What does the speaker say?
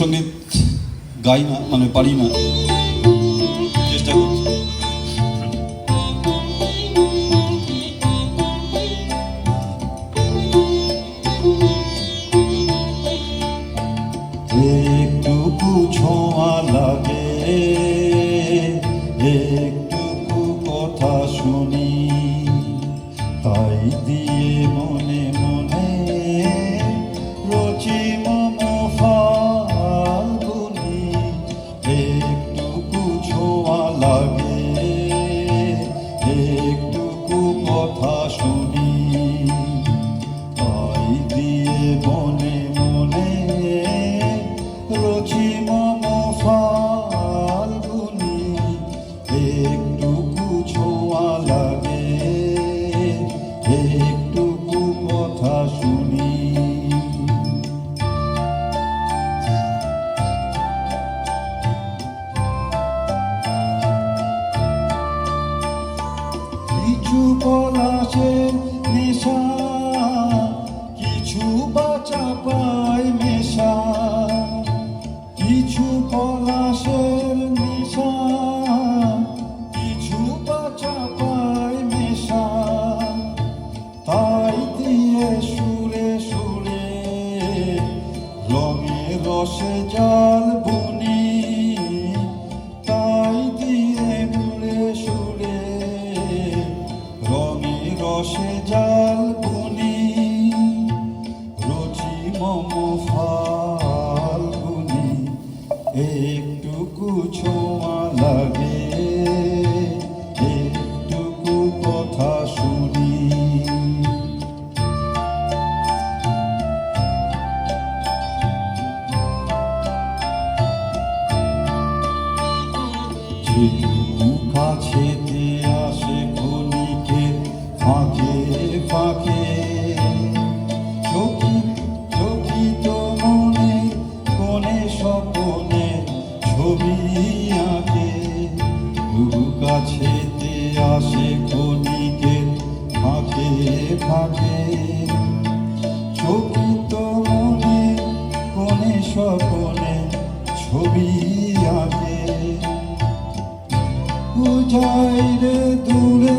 সংগীত গাই না মানে পারি না। চেষ্টা করছি। ছোঁয়া লাগে কথা শুনি, তাই দিয়ে মনে শুনি। কিছু পলাশের নেশা কিছু বাচা পায় মেশা কিছু পলাশের রসে জাল বুনি, তাই দিয়ে মুড়ে সুরে। রঙে রসে জাল বুনি রচি মম ফাল বুনি। একটু লাগে ফাঁকে ফাঁকে। চকিত মনে, কোণে স্বপনে ছবি আঁকে। কাছেতে আসে ক্ষণিকে ফাঁকে ফাঁকে। চকিত মনে, কোণে স্বপনে ছবি বুঝাই রে দূরে